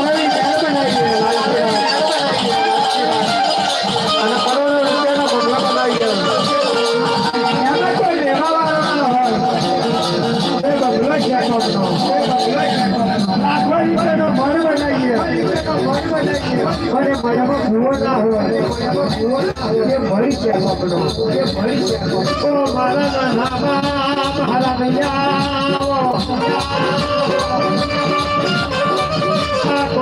એ મળમાં ભૂવો